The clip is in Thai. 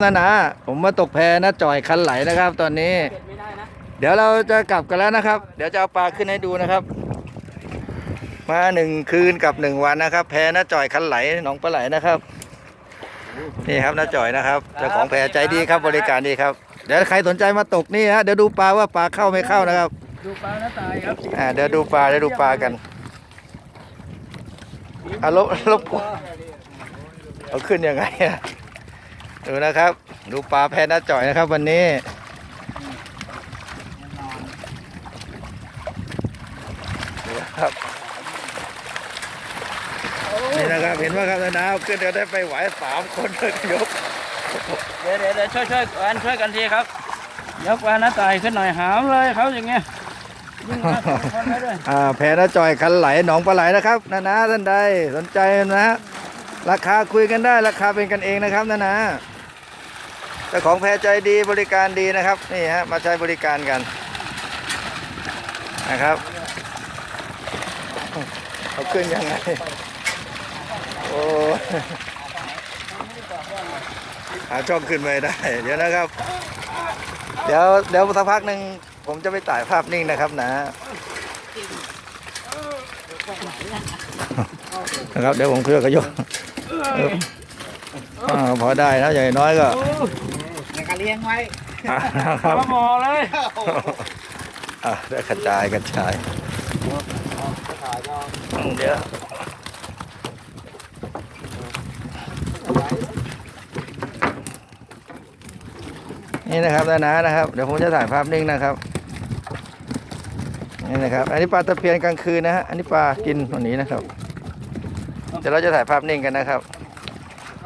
นะนะผมมาตกแพนะจ่อยคันไหลนะครับ ตอนนี้ไม่ได้นะเดี๋ยวเราจะกลับกันแล้วนะครับ เดี๋ยวจะเอาปลาขึ้นให้ดูนะครับ มาหนึ่งคืนกับหนึ่งวันนะครับ แพนะจ่อยคันไหลหนองปลาไหลนะครับ นี่ครับน้าจ่อยนะครับเจ้าของแพใจดีครับบริการดีครับ เดี๋ยวใครสนใจมาตกนี่ฮะเดี๋ยวดูปลาว่าปลาเข้าไม่เข้านะครับ ดูปลาหน้าตายครับอ่าเดี๋ยวดูปลาเดี๋ยวดูปลากันอะลบลบเอาขึ้นยังไงอะ ดูนะครับ ดูปลาแพน้าจ่อยนะครับ วันนี้ ดูครับนี่นะครับเห็นว่าครับนะเอาขึ้นเดี๋ยวได้ไปไหวสามคนเลยยกเดี๋ยวเดี๋ยวเดี๋ยวช่วยช่วยกันช่วยกันทีครับยกปลาหน้าตายขึ้นหน่อยหามเลยเขาอย่างเงี้ยยิ่งมาสองคนแล้วด้วยอ่าแพน้าจ่อยคันไหลหนองปลาไหลนะครับนะนะท่านใดสนใจนะฮะราคาคุยกันได้ราคาเป็นกันเองนะครับนะนะ เจ้าของแพใจดีบริการดีนะครับ นี่ฮะมาใช้บริการกันนะครับเอาขึ้นยังไงโอ้หาช่องขึ้นไม่ได้ เดี๋ยวนะครับ เดี๋ยวเดี๋ยวสักพักหนึ่งผมจะไปถ่ายภาพนิ่งนะครับนะนะครับเดี๋ยวผมเคลื่อนกระยกพอได้นะอย่างน้อยก็ เลี้ยงไว้อ่านะครับปลาหมอเลยอะได้กระจายกระจายเดี๋ยวนี่นะครับนะนะนะครับ เดี๋ยวผมจะถ่ายภาพนิ่งนะครับนี่นะครับ อันนี้ปลาตะเพียนกลางคืนนะฮะอันนี้ปลากินวันนี้นะครับ เดี๋ยวเราจะถ่ายภาพนิ่งกันนะครับ